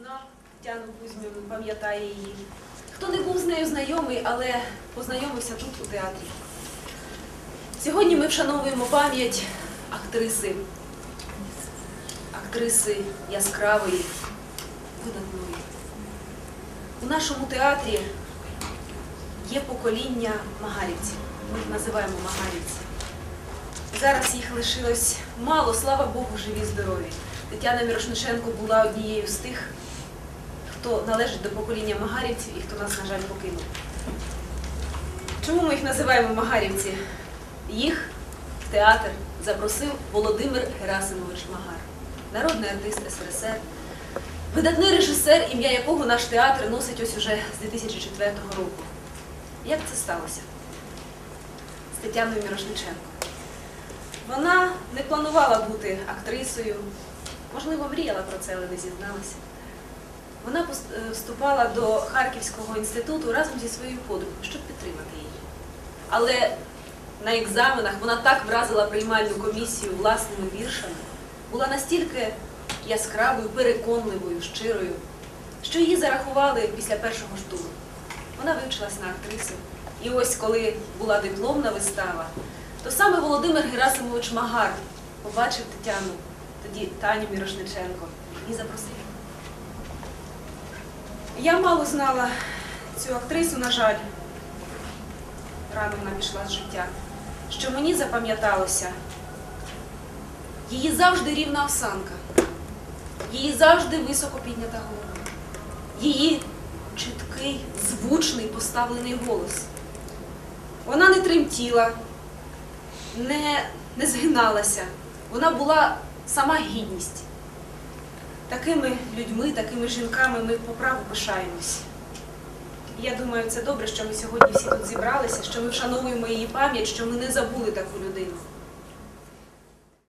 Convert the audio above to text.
знав Тетяну Кузьміну, пам'ятає її. Хто не був з нею знайомий, але познайомився тут у театрі. Сьогодні ми вшановуємо пам'ять актриси, актриси яскравої, видатної. У нашому театрі є покоління магарівців. Ми їх називаємо магарівці. Зараз їх лишилось мало, слава Богу, живі, здорові. Тетяна Мірошниченко була однією з тих, хто належить до покоління магарівців і хто нас, на жаль, покинув. Чому ми їх називаємо магарівці? Їх в театр запросив Володимир Герасимович Магар, народний артист СРСР, видатний режисер, ім'я якого наш театр носить ось уже з 2004 року. Як це сталося? З Тетяною Мірошниченко. Вона не планувала бути актрисою, можливо, мріяла про це, але не зізналася. Вона е, вступала до Харківського інституту разом зі своєю подругою, щоб підтримати її. Але на екзаменах вона так вразила приймальну комісію власними віршами, була настільки яскравою, переконливою, щирою, що її зарахували після першого штурму. Вона вивчилась на актрису. І ось коли була дипломна вистава, то саме Володимир Герасимович Магар побачив Тетяну, тоді Таню Мірошниченко, і запросив. Я мало знала цю актрису, на жаль, рано вона пішла з життя. Що мені запам'яталося, її завжди рівна осанка, її завжди високо піднята голова, її чіткий, звучний поставлений голос. Вона не тремтіла, не, не згиналася. Вона була сама гідність. Такими людьми, такими жінками ми по праву пишаємось. Я думаю, це добре, що ми сьогодні всі тут зібралися, що ми вшановуємо її пам'ять, що ми не забули таку людину.